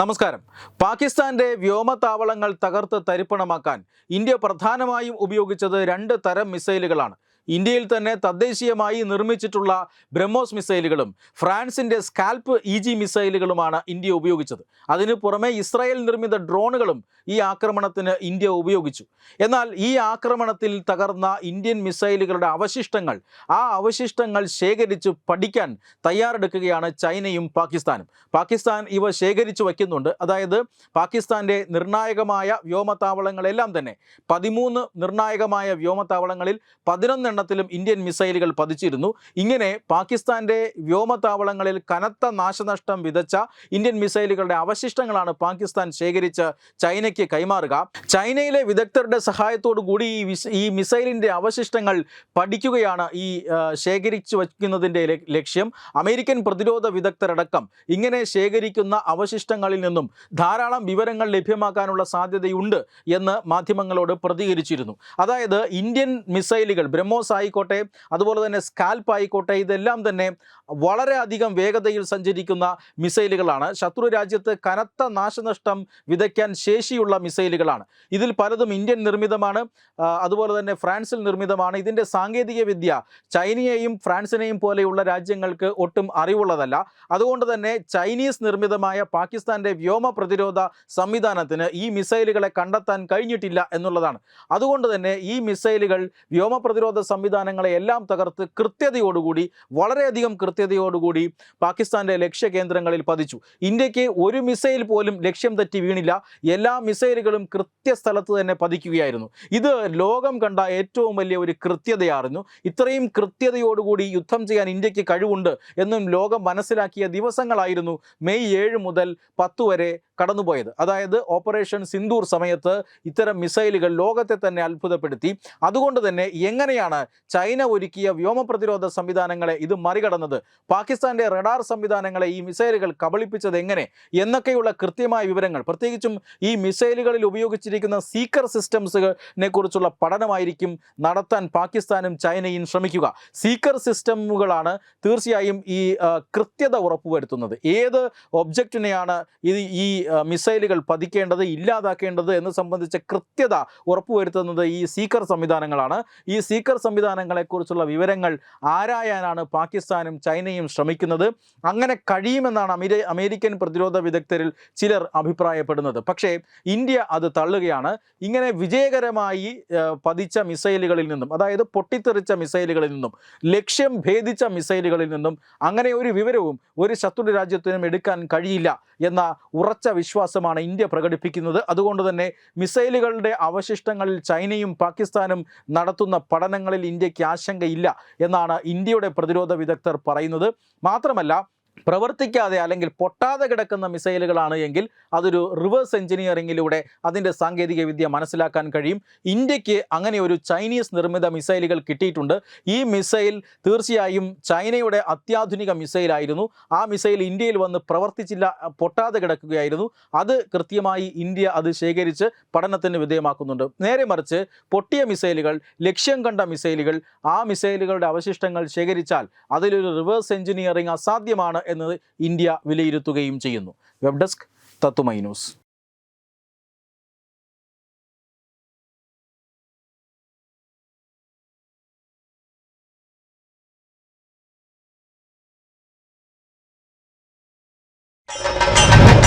നമസ്കാരം. പാകിസ്ഥാന്റെ വ്യോമതാവളങ്ങൾ തകർത്ത് തരിപ്പണമാക്കാൻ ഇന്ത്യ പ്രധാനമായും ഉപയോഗിച്ചത് രണ്ട് തരം മിസൈലുകളാണ്. ഇന്ത്യയിൽ തന്നെ തദ്ദേശീയമായി നിർമ്മിച്ചിട്ടുള്ള ബ്രഹ്മോസ് മിസൈലുകളും ഫ്രാൻസിന്റെ സ്കാൽപ്പ് ഇ ജി മിസൈലുകളുമാണ് ഇന്ത്യ ഉപയോഗിച്ചത്. അതിനു പുറമെ ഇസ്രായേൽ നിർമ്മിത ഡ്രോണുകളും ഈ ആക്രമണത്തിന് ഇന്ത്യ ഉപയോഗിച്ചു. എന്നാൽ ഈ ആക്രമണത്തിൽ തകർന്ന ഇന്ത്യൻ മിസൈലുകളുടെ അവശിഷ്ടങ്ങൾ ആ അവശിഷ്ടങ്ങൾ ശേഖരിച്ച് പഠിക്കാൻ തയ്യാറെടുക്കുകയാണ് ചൈനയും പാകിസ്ഥാനും. പാകിസ്ഥാൻ ഇവ ശേഖരിച്ചു വയ്ക്കുന്നുണ്ട്. അതായത് പാകിസ്ഥാന്റെ നിർണായകമായ വ്യോമത്താവളങ്ങളെല്ലാം തന്നെ പതിമൂന്ന് നിർണായകമായ വ്യോമതാവളങ്ങളിൽ പതിനൊന്നെണ്ണത്തിലും ഇന്ത്യൻ മിസൈലുകൾ പതിച്ചിരുന്നു. ഇങ്ങനെ പാകിസ്ഥാന്റെ വ്യോമതാവളങ്ങളിൽ കനത്ത നാശനഷ്ടം വിതച്ച ഇന്ത്യൻ മിസൈലുകളുടെ അവശിഷ്ടങ്ങളാണ് പാകിസ്ഥാൻ ശേഖരിച്ച് ചൈനയ്ക്ക് കൈമാറുക. ചൈനയിലെ വിദഗ്ധരുടെ സഹായത്തോടു കൂടി ഈ ഈ മിസൈലിന്റെ അവശിഷ്ടങ്ങൾ പഠിക്കുകയാണ് ഈ ശേഖരിച്ചു വയ്ക്കുന്നതിന്റെ ലക്ഷ്യം. അമേരിക്കൻ പ്രതിരോധ വിദഗ്ധരടക്കം ഇങ്ങനെ ശേഖരിക്കുന്ന അവശിഷ്ടങ്ങളിൽ നിന്നും ധാരാളം വിവരങ്ങൾ ലഭ്യമാക്കാനുള്ള സാധ്യതയുണ്ട് എന്ന് മാധ്യമങ്ങളോട് പ്രതികരിച്ചിരുന്നു. അതായത് ഇന്ത്യൻ മിസൈലുകൾ ബ്രഹ്മോസ് ആയിക്കോട്ടെ അതുപോലെ തന്നെ സ്കാൽപ്പ് ആയിക്കോട്ടെ ഇതെല്ലാം തന്നെ വളരെയധികം വേഗതയിൽ സഞ്ചരിക്കുന്ന മിസൈലുകളാണ്. ശത്രു രാജ്യത്ത് കനത്ത നാശനഷ്ടം വിതയ്ക്കാൻ ശേഷിയുള്ള മിസൈലുകളാണ്. ഇതിൽ പലതും ഇന്ത്യൻ നിർമ്മിതമാണ് അതുപോലെ തന്നെ ഫ്രാൻസിൽ നിർമ്മിതമാണ്. ഇതിന്റെ സാങ്കേതിക വിദ്യ ചൈനയെയും ഫ്രാൻസിനെയും പോലെയുള്ള രാജ്യങ്ങൾക്ക് ഒട്ടും അറിവുള്ളതല്ല. അതുകൊണ്ട് തന്നെ ചൈനീസ് നിർമ്മിതമായ പാകിസ്ഥാന്റെ വ്യോമ പ്രതിരോധ സംവിധാനത്തിന് ഈ മിസൈലുകളെ കണ്ടെത്താൻ കഴിഞ്ഞിട്ടില്ല എന്നുള്ളതാണ്. അതുകൊണ്ട് തന്നെ ഈ മിസൈലുകൾ വ്യോമ പ്രതിരോധ സംവിധാനങ്ങളെ എല്ലാം തകർത്ത് കൃത്യതയോടുകൂടി വളരെയധികം കൃത്യതയോടുകൂടി പാകിസ്ഥാന്റെ ലക്ഷ്യ കേന്ദ്രങ്ങളിൽ പതിച്ചു. ഇന്ത്യയ്ക്ക് ഒരു മിസൈൽ പോലും ലക്ഷ്യം തെറ്റി വീണില്ല. എല്ലാ മിസൈലുകളും കൃത്യസ്ഥലത്ത് തന്നെ പതിക്കുകയായിരുന്നു. ഇത് ലോകം കണ്ട ഏറ്റവും വലിയ ഒരു കൃത്യതയായിരുന്നു. ഇത്രയും കൃത്യതയോടുകൂടി യുദ്ധം ചെയ്യാൻ ഇന്ത്യയ്ക്ക് കഴിവുണ്ട് എന്നും ലോകം മനസ്സിലാക്കിയ ദിവസങ്ങളായിരുന്നു മെയ് ഏഴ് മുതൽ പത്ത് വരെ കടന്നുപോയത്. അതായത് ഓപ്പറേഷൻ സിന്ദൂർ സമയത്ത് ഇത്തരം മിസൈലുകൾ ലോകത്തെ തന്നെ അത്ഭുതപ്പെടുത്തി. അതുകൊണ്ട് തന്നെ എങ്ങനെയാണ് ചൈന ഒരുക്കിയ വ്യോമ പ്രതിരോധ സംവിധാനങ്ങളെ ഇത് മറികടന്നത്? പാകിസ്ഥാന്റെ റഡാർ സംവിധാനങ്ങളെ ഈ മിസൈലുകൾ കബളിപ്പിച്ചത് എങ്ങനെ? എന്നൊക്കെയുള്ള കൃത്യമായ വിവരങ്ങൾ. പ്രത്യേകിച്ചും ഈ മിസൈലുകളിൽ ഉപയോഗിച്ചിരിക്കുന്ന സീക്കർ സിസ്റ്റംസിനെ കുറിച്ചുള്ള പഠനമായിരിക്കും നടത്താൻ പാകിസ്ഥാനും ചൈനയും ശ്രമിക്കുക. സീക്കർ സിസ്റ്റമുകളാണ് തീർച്ചയായും ഈ കൃത്യത ഉറപ്പുവരുത്തുന്നത്. ഏത് ഒബ്ജക്റ്റിനെയാണ് ഇത് ഈ മിസൈലുകൾ പതിക്കേണ്ടത് ഇല്ലാതാക്കേണ്ടത് എന്ന് സംബന്ധിച്ച കൃത്യത ഉറപ്പുവരുത്തുന്നത് ഈ സീക്കർ സംവിധാനങ്ങളാണ്. ഈ സീക്കർ സംവിധാനങ്ങളെക്കുറിച്ചുള്ള വിവരങ്ങൾ ആരായാനാണ് പാകിസ്ഥാനും ചൈനയും ശ്രമിക്കുന്നത്? അങ്ങനെ കഴിയുമെന്നാണ് അമേരി അമേരിക്കൻ പ്രതിരോധ വിദഗ്ധരിൽ ചിലർ അഭിപ്രായപ്പെടുന്നത്. പക്ഷേ ഇന്ത്യ അത് തള്ളുകയാണ്. ഇങ്ങനെ വിജയകരമായി പതിച്ച മിസൈലുകളിൽ നിന്നും അതായത് പൊട്ടിത്തെറിച്ച മിസൈലുകളിൽ നിന്നും ലക്ഷ്യം ഭേദിച്ച മിസൈലുകളിൽ നിന്നും അങ്ങനെ ഒരു വിവരവും ഒരു ശത്രു രാജ്യത്തിനും എടുക്കാൻ കഴിയില്ല. എന്ന ഉറച്ച വിശ്വാസമാണ് ഇന്ത്യ പ്രകടിപ്പിക്കുന്നത്. അതുകൊണ്ട് തന്നെ മിസൈലുകളുടെ അവശിഷ്ടങ്ങളിൽ ചൈനയും പാകിസ്ഥാനും നടത്തുന്ന പഠനങ്ങളിൽ ഇന്ത്യയ്ക്ക് ആശങ്കയില്ല എന്നാണ് ഇന്ത്യയുടെ പ്രതിരോധ വിദഗ്ധർ പറയുന്നത്. മാത്രമല്ല പ്രവർത്തിക്കാതെ അല്ലെങ്കിൽ പൊട്ടാതെ കിടക്കുന്ന മിസൈലുകളാണ് എങ്കിൽ അതൊരു റിവേഴ്സ് എഞ്ചിനീയറിങ്ങിലൂടെ അതിന്റെ സാങ്കേതിക വിദ്യ മനസ്സിലാക്കാൻ കഴിയും. ഇന്ത്യയ്ക്ക് അങ്ങനെ ഒരു ചൈനീസ് നിർമ്മിത മിസൈലുകൾ കിട്ടിയിട്ടുണ്ട്. ഈ മിസൈൽ തീർച്ചയായും ചൈനയുടെ അത്യാധുനിക മിസൈലായിരുന്നു. ആ മിസൈൽ ഇന്ത്യയിൽ വന്ന് പ്രവർത്തിച്ചില്ല പൊട്ടാതെ കിടക്കുകയായിരുന്നു. അത് കൃത്യമായി ഇന്ത്യ അത് ശേഖരിച്ച് പഠനത്തിന് വിധേയമാക്കുന്നുണ്ട്. നേരെ മറിച്ച് പൊട്ടിയ മിസൈലുകൾ ലക്ഷ്യം കണ്ട മിസൈലുകൾ ആ മിസൈലുകളുടെ അവശിഷ്ടങ്ങൾ ശേഖരിച്ചാൽ അതിലൊരു റിവേഴ്സ് എഞ്ചിനീയറിംഗ് അസാധ്യമാണ് എന്ന് ഇന്ത്യ വിലയിരുത്തുകയും ചെയ്യുന്നു. വെബ് ഡെസ്ക് തത്തുമൈ ന്യൂസ്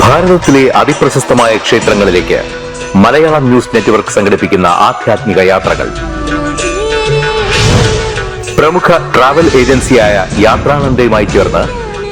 ഭാരതത്തിലെ അതിപ്രശസ്തമായ ക്ഷേത്രങ്ങളിലേക്ക് മലയാളം ന്യൂസ് നെറ്റ്വർക്ക് യാത്രകൾ. പ്രമുഖ ട്രാവൽ ഏജൻസിയായ